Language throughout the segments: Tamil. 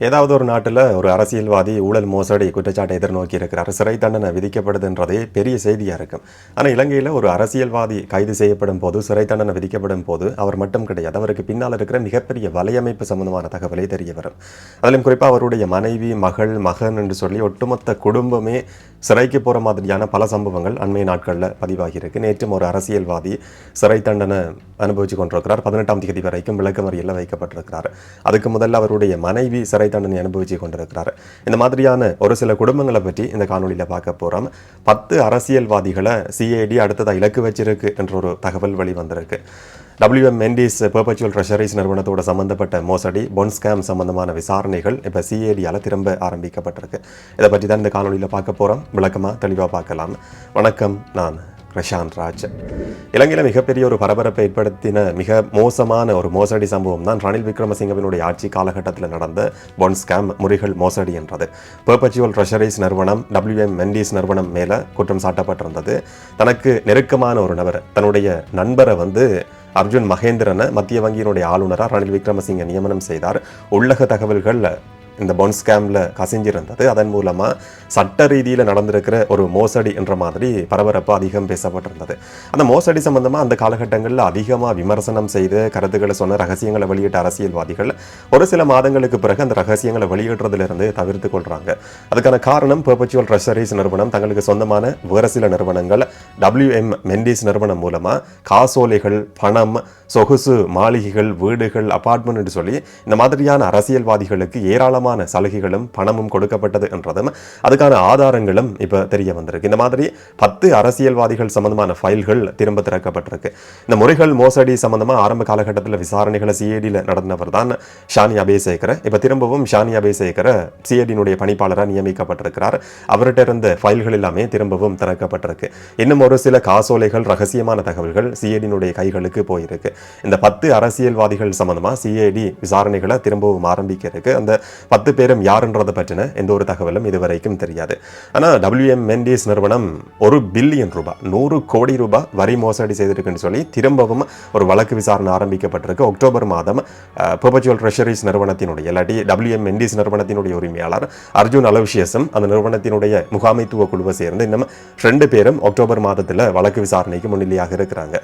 ஏதாவது ஒரு நாட்டில் ஒரு அரசியல்வாதி ஊழல் மோசடி குற்றச்சாட்டை எதிர்நோக்கி இருக்கிறார் சிறை தண்டனை விதிக்கப்படுதுன்றதே பெரிய செய்தியாக இருக்கும் ஆனால் இலங்கையில் ஒரு அரசியல்வாதி கைது செய்யப்படும் போது சிறை தண்டனை விதிக்கப்படும் போது அவர் மட்டும் கிடையாது. அவருக்கு பின்னால் இருக்கிற மிகப்பெரிய வலையமைப்பு சம்பந்தமான தகவலை தெரிய வரும். அதிலும் குறிப்பாக அவருடைய மனைவி மகள் மகன் என்று சொல்லி ஒட்டுமொத்த குடும்பமே சிறைக்கு போகிற மாதிரியான பல சம்பவங்கள் அண்மை நாட்களில் பதிவாகியிருக்கு. நேற்றும் ஒரு அரசியல்வாதி சிறை தண்டனை அனுபவிச்சு கொண்டிருக்கிறார். பதினெட்டாம் தேதி வரைக்கும் விளக்கமறியில் வைக்கப்பட்டிருக்கிறார். அதுக்கு முதல்ல அவருடைய மனைவி சிறை தண்டனை அனுபவிச்சு கொண்டிருக்கிறார். இந்த மாதிரியான ஒரு சில குடும்பங்களை பற்றி இந்த காணொலியில் பார்க்க போகிறோம் பத்து அரசியல்வாதிகளை சிஐடி அடுத்ததாக இலக்கு வச்சிருக்கு என்ற ஒரு தகவல் வெளிவந்திருக்கு. டபிள்யூஎம்என்டிஸ் மெண்டிஸ் பெர்பச்சுவல் ட்ரெஷரிஸ் நிறுவனத்தோட சம்பந்தப்பட்ட மோசடி பொன் ஸ்கேம் சம்பந்தமான விசாரணைகள் இப்போ சிஏடியால் திரும்ப ஆரம்பிக்கப்பட்டிருக்கு. இதை பற்றி தான் இந்த காணொலியில் பார்க்க போகிறோம் விளக்கமாக தெளிவாக பார்க்கலாம். வணக்கம் நான் பிரசாந்த் ராஜ். இலங்கையில் மிகப்பெரிய ஒரு பரபரப்பை ஏற்படுத்தின மிக மோசமான ஒரு மோசடி சம்பவம் தான் ரணில் விக்ரமசிங்கவினுடைய ஆட்சி காலகட்டத்தில் நடந்த பொன் ஸ்கேம் முறிகள் மோசடி என்றது. பெர்பச்சுவல் ட்ரெஷரிஸ் நிறுவனம் டபிள்யூஎம் மெண்டிஸ் நிறுவனம் மேலே குற்றம் சாட்டப்பட்டிருந்தது. தனக்கு நெருக்கமான ஒரு நபர் தன்னுடைய நண்பரை வந்து அர்ஜுன் மகேந்திரனை மத்திய வங்கியினுடைய ஆளுநராக ரணில் விக்ரமசிங்க நியமனம் செய்தார். உள்ளக தகவல்கள் இந்த பவுன் ஸ்கேமில் கசிஞ்சிருந்தது. அதன் மூலமாக சட்ட ரீதியில் நடந்திருக்கிற ஒரு மோசடி என்ற மாதிரி பரபரப்பு அதிகம் பேசப்பட்டிருந்தது. அந்த மோசடி சம்பந்தமாக அந்த காலகட்டங்களில் அதிகமாக விமர்சனம் செய்து கருத்துக்களை சொன்ன ரகசியங்களை வெளியிட்ட அரசியல்வாதிகள் ஒரு சில மாதங்களுக்கு பிறகு அந்த ரகசியங்களை வெளியிடுறதுலேருந்து தவிர்த்து கொள்கிறாங்க அதுக்கான காரணம் பெர்பச்சுவல் ட்ரெஷரிஸ் நிறுவனம் தங்களுக்கு சொந்தமான வேறு சில நிறுவனங்கள் டபிள்யூஎம் மெண்டிஸ் நிறுவனம் மூலமாக காசோலைகள் பணம் சொகுசு மாளிகைகள் வீடுகள் அப்பார்ட்மெண்ட் சொல்லி இந்த மாதிரியான அரசியல்வாதிகளுக்கு ஏராளமான சலுகைகளும் பணமும் கொடுக்கப்பட்டது என்றதும் அதுக்கான ஆதாரங்களும் இப்போ தெரிய வந்திருக்கு. இந்த மாதிரி பத்து அரசியல்வாதிகள் சம்பந்தமான ஃபைல்கள் திரும்ப திறக்கப்பட்டிருக்கு. இந்த முறைகள் மோசடி சம்பந்தமாக ஆரம்ப காலகட்டத்தில் விசாரணைகளை சிஐடியில் நடந்தவர் தான் ஷானி அபேசேகர். இப்போ திரும்பவும் ஷானி அபேசேகர் சிஐடியினுடைய பணிப்பாளராக நியமிக்கப்பட்டிருக்கிறார். அவர்கிட்ட இருந்த ஃபைல்கள் எல்லாமே திரும்பவும் திறக்கப்பட்டிருக்கு. இன்னும் ஒரு சில காசோலைகள் ரகசியமான தகவல்கள் சிஐடியினுடைய கைகளுக்கு போயிருக்கு. இந்த பத்து அரசியல்வாதிகள் சம்பந்தமாக சிஐடி விசாரணைகளை திரும்பவும் ஆரம்பிக்கிறதுக்கு அந்த பத்து பேரும் யாருன்றதை பற்றின எந்த ஒரு தகவலும் இதுவரைக்கும் தெரியாது. ஆனால் டபிள்யூஎம் மெண்டிஸ் நிறுவனம் ஒரு பில்லியன் ரூபாய் நூறு கோடி ரூபாய் வரி மோசடி செய்திருக்குன்னு சொல்லி திரும்பவும் ஒரு வழக்கு விசாரணை ஆரம்பிக்கப்பட்டிருக்கு. அக்டோபர் மாதம் பெர்பச்சுவல் ட்ரெஷரிஸ் நிறுவனத்தினுடைய இல்லாட்டி டபிள்யூஎம் மெண்டிஸ் நிறுவனத்தினுடைய உரிமையாளர் அர்ஜுன் அலவிஷியஸும் அந்த நிறுவனத்தினுடைய முகாமைத்துவ குழுவை சேர்ந்து இன்னும் ரெண்டு பேரும் அக்டோபர் மாதத்தில் வழக்கு விசாரணைக்கு முன்னிலையாக இருக்கிறாங்க.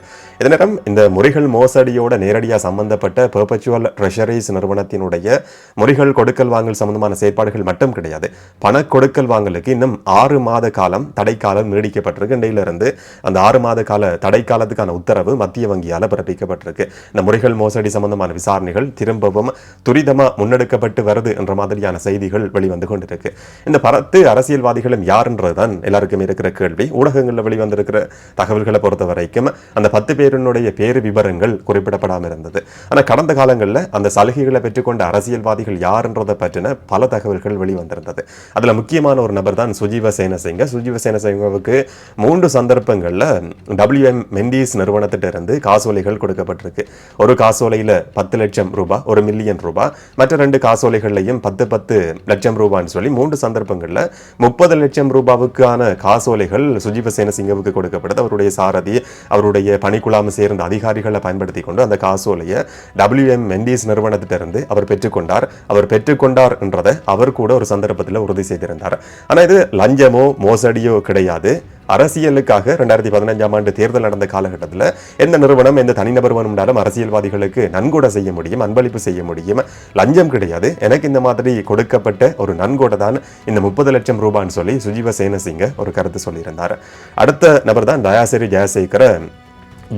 இதனிடம் இந்த முறைகள் மோசடியோட நேரடியாக சம்பந்தப்பட்ட பெர்பச்சுவல் ட்ரெஷரிஸ் நிறுவனத்தினுடைய முறைகள் கொடுக்கல் வாங்கல் சம்பந்தமான செயற்பாடுகள் மட்டும் கிடையாது. பண கொடுக்கல் வாங்கலுக்கு இன்னும் ஆறு மாத காலம் தடைக்காலம் நீடிக்கப்பட்டிருக்கு. இடையிலிருந்து அந்த ஆறு மாத கால தடைக்காலத்துக்கான உத்தரவு மத்திய வங்கியால் பிறப்பிக்கப்பட்டிருக்கு. இந்த முறைகள் மோசடி சம்பந்தமான விசாரணைகள் திரும்பவும் துரிதமாக முன்னெடுக்கப்பட்டு வருது என்ற மாதிரியான செய்திகள் வெளிவந்து கொண்டிருக்கு. இந்த பரத்து அரசியல்வாதிகளும் யாருன்றதுதான் எல்லாருக்கும் இருக்கிற கேள்வி. ஊடகங்களில் வெளிவந்திருக்கிற தகவல்களை பொறுத்த வரைக்கும் அந்த பத்து பேரினுடைய பேரு விவரங்கள் குறிப்பிடப்படாமல் இருந்தது. ஆனால் கடந்த காலங்களில் அந்த சலுகைகளை பெற்றுக்கொண்ட அரசியல்வாதிகள் யாருன்றதை பற்றின பல தகவல்கள் வெளிவந்திருந்தது. அதில் முக்கியமான ஒரு நபர் தான் சுஜீவ சேனசிங்க. சுஜீவ சேனசிங்கவுக்கு மூன்று சந்தர்ப்பங்களில் டபிள்யூஎம் மெண்டிஸ் நிறுவனத்திட்டிருந்து காசோலைகள் கொடுக்கப்பட்டிருக்கு. ஒரு காசோலையில் பத்து லட்சம் ரூபாய் ஒரு மில்லியன் ரூபாய் மற்ற ரெண்டு காசோலைகள்லையும் பத்து பத்து லட்சம் ரூபான்னு சொல்லி மூன்று சந்தர்ப்பங்களில் முப்பது லட்சம் ரூபாவுக்கான காசோலைகள் சுஜீவ சேனசிங்கவுக்கு கொடுக்கப்படுது அவருடைய சாரதி அவருடைய பணிக்குழாம சேர்ந்த அதிகாரிகளை பயன்படுத்தி கொண்டு அந்த காசோலையை டபிள்யூஎம் மெண்டிஸ் நிறுவனத்திட்டிருந்து அவர் பெற்றுக்கொண்டார் அவர் பெற்றுக்கொண்ட பெற்றுக்கொண்டார் என்றதை அவர் கூட ஒரு சந்தர்ப்பத்தில் உறுதி செய்திருந்தார். ஆனால் இது லஞ்சமோ மோசடியோ கிடையாது. அரசியலுக்காக ரெண்டாயிரத்தி பதினஞ்சாம் ஆண்டு தேர்தல் நடந்த காலகட்டத்தில் எந்த நிறுவனம் எந்த தனிநபர் வேணும்னாலும் அரசியல்வாதிகளுக்கு நன்கொடை செய்ய முடியும் அன்பளிப்பு செய்ய முடியும். லஞ்சம் கிடையாது. எனக்கு இந்த மாதிரி கொடுக்கப்பட்ட ஒரு நன்கொடை தான் இந்த முப்பது லட்சம் ரூபான்னு சொல்லி சுஜீவ சேனசிங்க ஒரு கருத்து சொல்லியிருந்தார். அடுத்த நபர் தான் தயாசிரி ஜெயசேகர.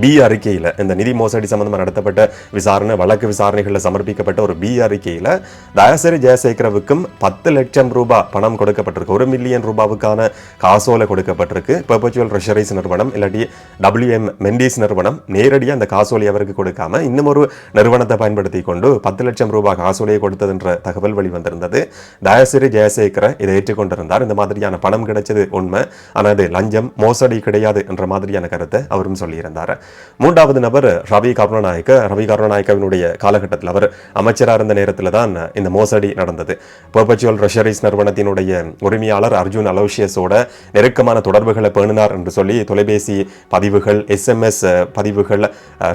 பி அறிக்கையில் இந்த நிதி மோசடி சம்பந்தமாக நடத்தப்பட்ட விசாரணை வழக்கு விசாரணைகளில் சமர்ப்பிக்கப்பட்ட ஒரு பி அறிக்கையில் தயாசரி ஜெயசேகரவுக்கும் பத்து லட்சம் ரூபாய் பணம் கொடுக்கப்பட்டிருக்கு. ஒரு மில்லியன் ரூபாவுக்கான காசோலை கொடுக்கப்பட்டிருக்கு. பெர்பச்சுவல் ட்ரெஷரிஸ் நிறுவனம் இல்லாட்டி டபிள்யூஎம் மெண்டிஸ் நிறுவனம் நேரடியாக அந்த காசோலை அவருக்கு கொடுக்காம இன்னும் ஒரு நிறுவனத்தை பயன்படுத்தி கொண்டு பத்து லட்சம் ரூபாய் காசோலையை கொடுத்ததுன்ற தகவல் வெளிவந்திருந்தது. தயாசிரி ஜெயசேகர இதை ஏற்றுக்கொண்டிருந்தார். இந்த மாதிரியான பணம் கிடைச்சது உண்மை. ஆனால் அது லஞ்சம் மோசடி கிடையாது என்ற மாதிரியான கருத்தை அவரும் சொல்லியிருந்தார். மூன்றாவது நபர் ரவி கருணாநாயக்க. ரவி கருணாநாயக்கவினுடைய காலகட்டத்தில் அவர் அமைச்சராக இருந்த நேரத்தில் தான் இந்த மோசடி நடந்தது. பர்பச்சுவல் ட்ரெஷரிஸ் நிறுவனத்தினுடைய உரிமையாளர் அர்ஜுன் அலோஷியஸோட நெருக்கமான தொடர்புகளை பேணினார் என்று சொல்லி தொலைபேசி பதிவுகள் எஸ்எம்எஸ் பதிவுகள்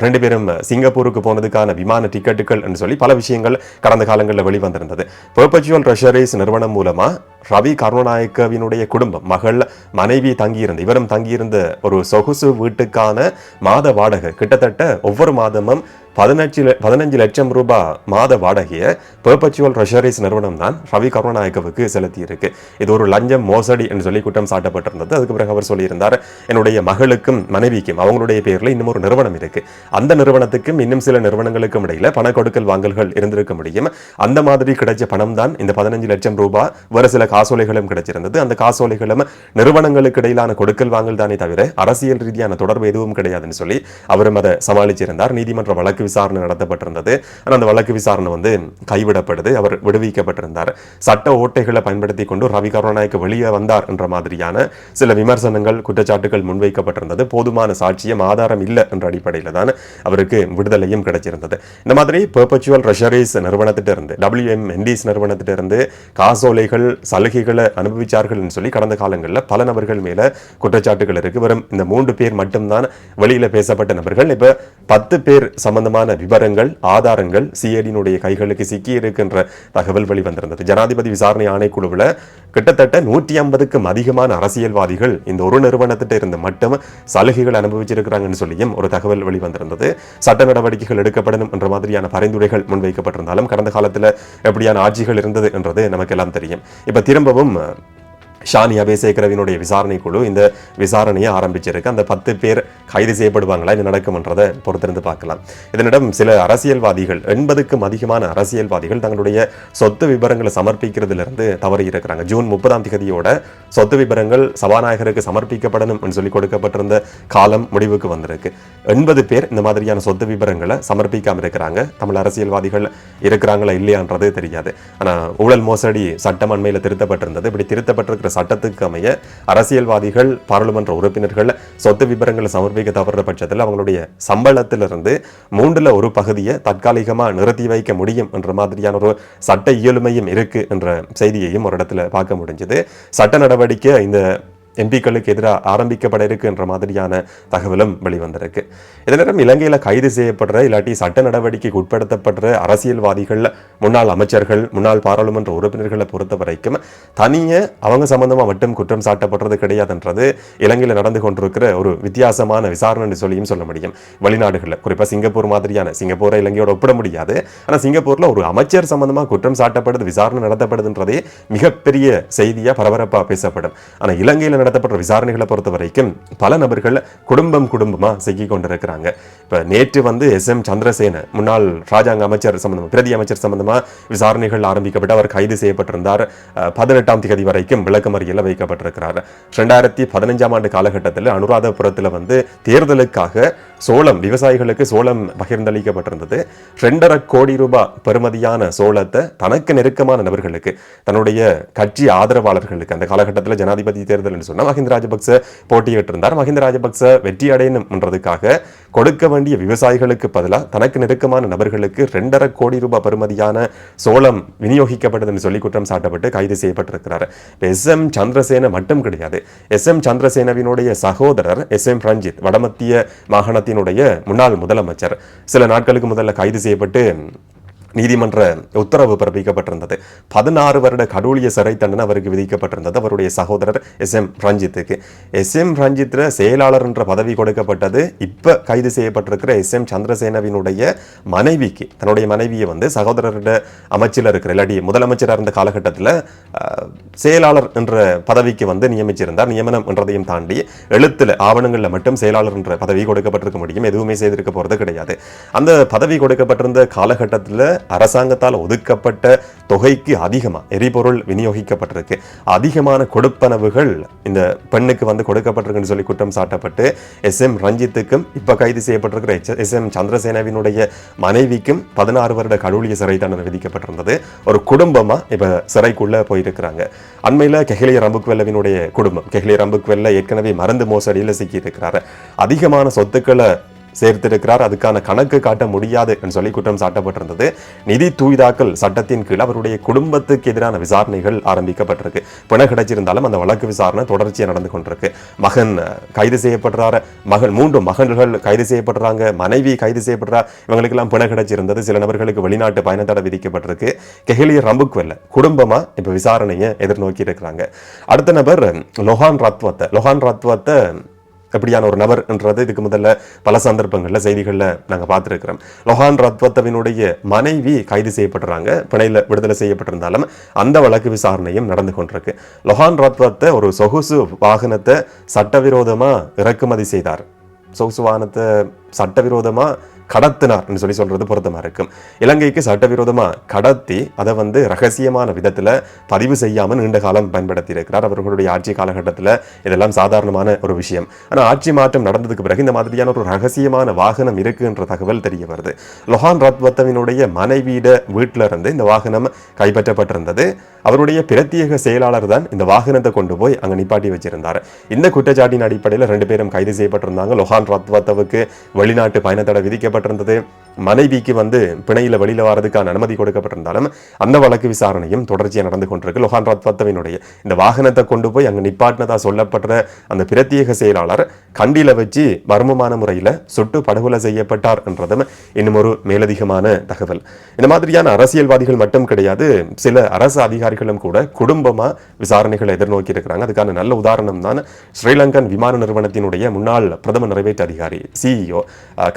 ரெண்டு பேரும் சிங்கப்பூருக்கு போனதுக்கான விமான டிக்கெட்டுகள் என்று சொல்லி பல விஷயங்கள் கடந்த காலங்களில் வெளிவந்திருந்தது. பர்பச்சுவல் ட்ரெஷரிஸ் நிறுவனம் மூலமா ரவி கருணாநாயக்கவினுடைய குடும்பம் மகள் மனைவி தங்கியிருந்த இவரும் தங்கியிருந்த ஒரு சொகுசு வீட்டுக்கான மாத வாடகை. கிட்டத்தட்ட ஒவ்வொரு மாதமும் பதினஞ்சு பதினஞ்சு லட்சம் ரூபாய் மாத வாடகையை பெர்பச்சுவல் ட்ரெஷரிஸ் நிறுவனம் தான் ரவி கருணாநாயக்கவுக்கு செலுத்தி இருக்கு இது ஒரு லஞ்சம் மோசடி என்று சொல்லி குற்றம் சாட்டப்பட்டிருந்தது. அதுக்கு பிறகு அவர் சொல்லியிருந்தார் என்னுடைய மகளுக்கும் மனைவிக்கும் அவங்களுடைய பேர்ல இன்னும் ஒரு நிறுவனம் இருக்கு. அந்த நிறுவனத்துக்கும் இன்னும் சில நிறுவனங்களுக்கும் இடையில பண கொடுக்கல் வாங்கல்கள் இருந்திருக்க முடியும். அந்த மாதிரி கிடைச்ச பணம் தான் இந்த பதினஞ்சு லட்சம் ரூபாய் வேறு சில காசோலைகளும் கிடைச்சிருந்தது. அந்த காசோலைகளும் நிறுவனங்களுக்கு இடையிலான கொடுக்கல் வாங்கல் தானே தவிர அரசியல் ரீதியான தொடர்பு எதுவும் கிடையாதுன்னு சொல்லி அவரும் அதை சமாளிச்சிருந்தார். நீதிமன்ற வழக்கு வழக்கு விசாரணை நடத்தப்பட்டிருந்தது. ஆனால் அந்த வழக்கு விசாரணை வந்து கைவிடப்படுது அவர் விடுவிக்கப்பட்டிருந்தார். சட்ட ஓட்டைகளை பயன்படுத்தி கொண்டு ரவி கருணாநாயக்கு வெளியே வந்தார் என்ற மாதிரியான சில விமர்சனங்கள் குற்றச்சாட்டுகள் முன்வைக்கப்பட்டிருந்தது. போதுமான சாட்சியம் ஆதாரம் இல்லை என்ற அடிப்படையில் தான் அவருக்கு விடுதலையும் கிடைச்சிருந்தது. இந்த மாதிரி பெர்பச்சுவல் ரெஷரிஸ் நிறுவனத்திட்டிருந்து டபிள்யூஎம் என்டிஸ் நிறுவனத்திட்டிருந்து காசோலைகள் சலுகைகளை அனுபவிச்சார்கள்னு சொல்லி கடந்த காலங்களில் பல நபர்கள் மேல குற்றச்சாட்டுகள் இருக்கு. வெறும் இந்த மூன்று பேர் மட்டும்தான் வெளியில் பேசப்பட்ட நபர்கள். இப்போ பத்து பேர் சம்பந்தம் சம்பந்தமான விவரங்கள் ஆதாரங்கள் சிஐடியினுடைய கைகளுக்கு சிக்கி இருக்கின்ற தகவல் வெளிவந்திருந்தது. ஜனாதிபதி விசாரணை ஆணைக்குழுவில் கிட்டத்தட்ட நூற்றி ஐம்பதுக்கும் அதிகமான அரசியல்வாதிகள் இந்த ஒரு நிறுவனத்திட்ட இருந்து மட்டும் சலுகைகள் அனுபவிச்சிருக்கிறாங்கன்னு சொல்லியும் ஒரு தகவல் வெளிவந்திருந்தது. சட்ட நடவடிக்கைகள் எடுக்கப்படணும் என்ற மாதிரியான பரிந்துரைகள் முன்வைக்கப்பட்டிருந்தாலும் கடந்த காலத்தில் எப்படியான ஆட்சிகள் இருந்தது என்றது நமக்கு எல்லாம் தெரியும். இப்போ திரும்பவும் ஷானி அபேசேகரவினுடைய விசாரணை குழு இந்த விசாரணையை ஆரம்பிச்சிருக்கு. அந்த பத்து பேர் கைது செய்யப்படுவாங்களா? இது நடக்கும்ன்றதை பொறுத்திருந்து பார்க்கலாம். இதனிடம் சில அரசியல்வாதிகள் எண்பதுக்கும் அதிகமான அரசியல்வாதிகள் தங்களுடைய சொத்து விவரங்களை சமர்ப்பிக்கிறதுல தவறி இருக்கிறாங்க. ஜூன் முப்பதாம் தேதியோட சொத்து விவரங்கள் சபாநாயகருக்கு சமர்ப்பிக்கப்படணும் என்று சொல்லி கொடுக்கப்பட்டிருந்த காலம் முடிவுக்கு வந்திருக்கு. எண்பது பேர் இந்த மாதிரியான சொத்து விவரங்களை சமர்ப்பிக்காம இருக்கிறாங்க. தமிழ் அரசியல்வாதிகள் இருக்கிறாங்களா இல்லையான்றது தெரியாது. ஆனா ஊழல் மோசடி சட்டம் அண்மையில் திருத்தப்பட்டிருந்தது. இப்படி திருத்தப்பட்டிருக்கிற சட்டத்துக்கு அமைய அரசியல்வாதிகள் பாராளுமன்ற உறுப்பினர்கள் சொத்து விபரங்களை சமர்ப்பிக்க தவறுற பட்சத்தில் அவங்களுடைய சம்பளத்திலிருந்து மூன்றுல ஒரு பகுதியை தற்காலிகமா நிறுத்தி வைக்க முடியும் என்ற மாதிரியான ஒரு சட்ட இயலுமையும் இருக்கு என்ற செய்தியையும் ஒரு இடத்துல பார்க்க முடிஞ்சது. சட்ட நடவடிக்கை இந்த எம்பிக்களுக்கு எதிராக ஆரம்பிக்கப்பட இருக்கு என்ற மாதிரியான தகவலும் வெளிவந்திருக்கு. இதே நேரம் இலங்கையில் கைது செய்யப்படுற இல்லாட்டி சட்ட நடவடிக்கைக்கு உட்படுத்தப்படுற அரசியல்வாதிகள் முன்னாள் அமைச்சர்கள் முன்னாள் பாராளுமன்ற உறுப்பினர்களை பொறுத்த வரைக்கும் தனியே அவங்க சம்பந்தமாக மட்டும் குற்றம் சாட்டப்படுறது கிடையாதுன்றது இலங்கையில் நடந்து கொண்டிருக்கிற ஒரு வித்தியாசமான விசாரணை சொல்லியும் சொல்ல முடியும். வெளிநாடுகளில் குறிப்பாக சிங்கப்பூர் மாதிரியான சிங்கப்பூரை இலங்கையோட ஒப்பிட முடியாது. ஆனால் சிங்கப்பூரில் ஒரு அமைச்சர் சம்பந்தமாக குற்றம் சாட்டப்படுது விசாரணை நடத்தப்படுதுன்றதே மிகப்பெரிய செய்தியாக பரபரப்பாக பேசப்படும். ஆனால் இலங்கையில் நடத்தப்படுற விசாரணைகளை பொறுத்த வரைக்கும் பல நபர்கள் குடும்பம் குடும்பமாக சிக்கி கொண்டிருக்கிறாங்க. இப்போ நேற்று வந்து எஸ் எம் சந்திரசேன முன்னாள் ராஜாங்க அமைச்சர் சம்பந்தமாக பிரதி அமைச்சர் சம்பந்தமா விசாரணைகள் ஆரம்பிக்கப்பட்டு அவர் கைது செய்யப்பட்டிருந்தார். பதினெட்டாம் தேதி வரைக்கும் விளக்கமறியல வைக்கப்பட்டிருக்கிறார். ரெண்டாயிரத்தி பதினஞ்சாம் ஆண்டு காலகட்டத்தில் அனுராதபுரத்தில் வந்து தேர்தலுக்காக சோளம் விவசாயிகளுக்கு சோளம் பகிர்ந்தளிக்கப்பட்டிருந்தது. ரெண்டரை கோடி ரூபாய் பெறுமதியான சோளத்தை தனக்கு நெருக்கமான நபர்களுக்கு தன்னுடைய கட்சி ஆதரவாளர்களுக்கு அந்த காலகட்டத்தில் ஜனாதிபதி தேர்தல் என்று சொன்னால் மஹிந்த ராஜபக்ச போட்டியிட்டிருந்தார். மஹிந்த ராஜபக்ச வெற்றி அடையணும்ன்றதுக்காக கொடுக்க வேண்டிய விவசாயிகளுக்கு பதிலாக தனக்கு நெருக்கமான நபர்களுக்கு ரெண்டரை கோடி ரூபாய் பெறுமதியான சோளம் விநியோகிக்கப்பட்டதுன்னு சொல்லி குற்றம் சாட்டப்பட்டு கைது செய்யப்பட்டிருக்கிறார். எஸ் எம் சந்திரசேன மட்டும் கிடையாது. எஸ் எம் சந்திரசேனவினுடைய சகோதரர் எஸ் எம் ரஞ்சித் வடமத்திய மாகாணத்தினுடைய முன்னாள் முதலமைச்சர். சில நாட்களுக்கு முதல்ல கைது செய்யப்பட்டு நீதிமன்ற உத்தரவு பிறப்பிக்கப்பட்டிருந்தது. பதினாறு வருட கடூழிய சிறை தண்டனை அவருக்கு விதிக்கப்பட்டிருந்தது. அவருடைய சகோதரர் எஸ் எம் ரஞ்சித்துக்கு. எஸ் எம் ரஞ்சித்ர செயலாளர் என்ற பதவி கொடுக்கப்பட்டது. இப்போ கைது செய்யப்பட்டிருக்கிற எஸ் எம் சந்திரசேனவினுடைய மனைவிக்கு தன்னுடைய மனைவியை வந்து சகோதரரோட அமைச்சில் இருக்கிற இல்லாட்டி முதலமைச்சராக இருந்த காலகட்டத்தில் செயலாளர் என்ற பதவிக்கு வந்து நியமிச்சிருந்தார். நியமனம் என்றதையும் தாண்டி எழுத்தில் ஆவணங்களில் மட்டும் செயலாளர் என்ற பதவி கொடுக்கப்பட்டிருக்க முடியும். எதுவுமே செய்திருக்க போகிறது கிடையாது. அந்த பதவி கொடுக்கப்பட்டிருந்த காலகட்டத்தில் அரசாங்கத்தால் ஒதுக்கப்பட்ட தொகைக்கு அதிகமா எரிபொருள் விநியோகிக்கப்பட்டிருக்கு. அதிகமான கொடுப்பனவுகள் இந்த பெண்ணுக்கு வந்து கொடுக்கப்பட்டிருக்குன்னு சொல்லி குற்றம் சாட்டப்பட்டு எஸ் எம் ரஞ்சித்துக்கும் இப்போ கைது செய்யப்பட்டிருக்கிற எச் எஸ் எம் சந்திரசேனவினுடைய மனைவிக்கும் பதினாறு வருட கடூழிய சிறை தண்டனை விதிக்கப்பட்டிருந்தது. ஒரு குடும்பமா இப்ப சிறைக்குள்ளே போயிருக்கிறாங்க. அண்மையில கெஹ்லிய ரம்புக்வெல்லவினுடைய குடும்பம் கெஹ்லிய ரம்புக்வெல்ல ஏற்கனவே மருந்து மோசடியில் சிக்கி இருக்கிறாரு அதிகமான சொத்துக்களை சேர்த்திருக்கிறார். அதுக்கான கணக்கு காட்ட முடியாது என்று சொல்லி குற்றம் சாட்டப்பட்டிருந்தது. நிதி தூய்தாக்கல் சட்டத்தின் கீழ் அவருடைய குடும்பத்துக்கு எதிரான விசாரணைகள் ஆரம்பிக்கப்பட்டிருக்கு. பிணை கிடைச்சிருந்தாலும் அந்த வழக்கு விசாரணை தொடர்ச்சியாக நடந்து கொண்டிருக்கு. மகன் கைது செய்யப்படுறாரு மகன் மூன்று மகன்கள் கைது செய்யப்படுறாங்க மனைவி கைது செய்யப்படுறா இவங்களுக்கெல்லாம் பிணை கிடைச்சிருந்தது. சில நபர்களுக்கு வெளிநாட்டு பயண தடை விதிக்கப்பட்டிருக்கு. கெஹலிய ரம்புக்வெல்ல குடும்பமா? இப்ப விசாரணையை எதிர்நோக்கி இருக்கிறாங்க அடுத்த நபர் லொஹான் ரத்வத்தை. லொஹான் ரத்வத்தை எப்படியான ஒரு நபர் என்றது இதுக்கு முதல்ல பல சந்தர்ப்பங்களில் செய்திகளில் நாங்கள் பார்த்துருக்கிறோம். லொஹான் ரத்வத்தவினுடைய மனைவி கைது செய்யப்படுறாங்க பிணையில் விடுதலை செய்யப்பட்டிருந்தாலும் அந்த வழக்கு விசாரணையும் நடந்து கொண்டிருக்கு. லொஹான் ரத்வத்தை ஒரு சொகுசு வாகனத்தை சட்டவிரோதமாக இறக்குமதி செய்தார். சொகுசு வாகனத்தை சட்டவிரோதமாக கடத்தினார்னு சொல்லி சொல்கிறது பொருத்தமாக இருக்கும் இலங்கைக்கு சட்டவிரோதமாக கடத்தி அதை வந்து ரகசியமான விதத்தில் பதிவு செய்யாமல் நீண்ட காலம் பயன்படுத்தி இருக்கிறார் அவர்களுடைய ஆட்சி காலகட்டத்தில் இதெல்லாம் சாதாரணமான ஒரு விஷயம். ஆனால் ஆட்சி மாற்றம் நடந்ததுக்கு பிறகு இந்த மாதிரியான ஒரு ரகசியமான வாகனம் இருக்குன்ற தகவல் தெரிய வருது. லொஹான் ரத்வத்தவினுடைய மனைவியிட வீட்டில இருந்து இந்த வாகனம் கைப்பற்றப்பட்டிருந்தது. அவருடைய பிரத்யேக செயலாளர் தான் இந்த வாகனத்தை கொண்டு போய் அங்கே நிப்பாட்டி வச்சிருந்தார். இந்த குற்றச்சாட்டின் அடிப்படையில் ரெண்டு பேரும் கைது செய்யப்பட்டிருந்தாங்க. லொஹான் ரத்வத்தவுக்கு வெளிநாட்டு பயணத்தடை விதிக்கப்பட்ட கொடுக்கப்பட்டிருந்தது. மனைவிக்கு வந்து பிணையில வெளியில வரதுக்கான அனுமதி கொடுக்கப்பட்டிருந்தாலும் அந்த வழக்கு விசாரணையும் தொடர்ச்சியாக நடந்து கொண்டிருக்கு. லொஹான் ரத்வத்தவினுடைய இந்த வாகனத்தை கொண்டு போய் அங்க நிப்பாட்டினதா சொல்லப்படுற அந்த பிரத்யேக செயலாளர் கண்டியில வச்சு மர்மமான முறையில சுட்டு படுகொலை செய்யப்பட்டார் என்றதும் இன்னும் ஒரு மேலதிகமான தகவல். இந்த மாதிரியான அரசியல்வாதிகள் மட்டும் கிடையாது சில அரசு அதிகாரிகளும் கூட குடும்பமா விசாரணைகளை எதிர்நோக்கி இருக்கிறாங்க. அதுக்கான நல்ல உதாரணம் தான் ஸ்ரீலங்கன் விமான நிறுவனத்தினுடைய முன்னாள் பிரதம நிறைவேற்று அதிகாரி சிஇஓ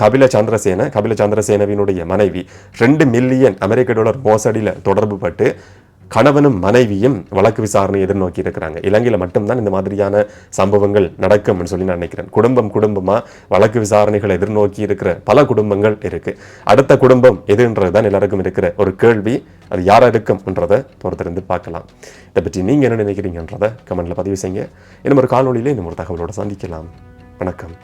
கபில சந்திர சந்திரசேன கபில சந்திரசேனவினுடைய மனைவி ரெண்டு மில்லியன் அமெரிக்க டாலர் மோசடியில் தொடர்பு பட்டு கணவனும் மனைவியும் வழக்கு விசாரணை எதிர்நோக்கி இருக்கிறாங்க. இலங்கையில் மட்டும்தான் இந்த மாதிரியான சம்பவங்கள் நடக்கும்னு சொல்லி நான் நினைக்கிறேன். குடும்பம் குடும்பமாக வழக்கு விசாரணைகளை எதிர்நோக்கி இருக்கிற பல குடும்பங்கள் இருக்குது அடுத்த குடும்பம் எதுன்றது தான் எல்லாருக்கும் இருக்கிற ஒரு கேள்வி. அது யாராக இருக்கும்ன்றதை பொறுத்திருந்து பார்க்கலாம். இதை பற்றி நீங்கள் என்ன நினைக்கிறீங்கன்றதை கமெண்ட்ல பதிவு செய்யுங்க. இன்னும் ஒரு காணொலியில் இன்னும் ஒரு தகவலோடு சந்திக்கலாம். வணக்கம்.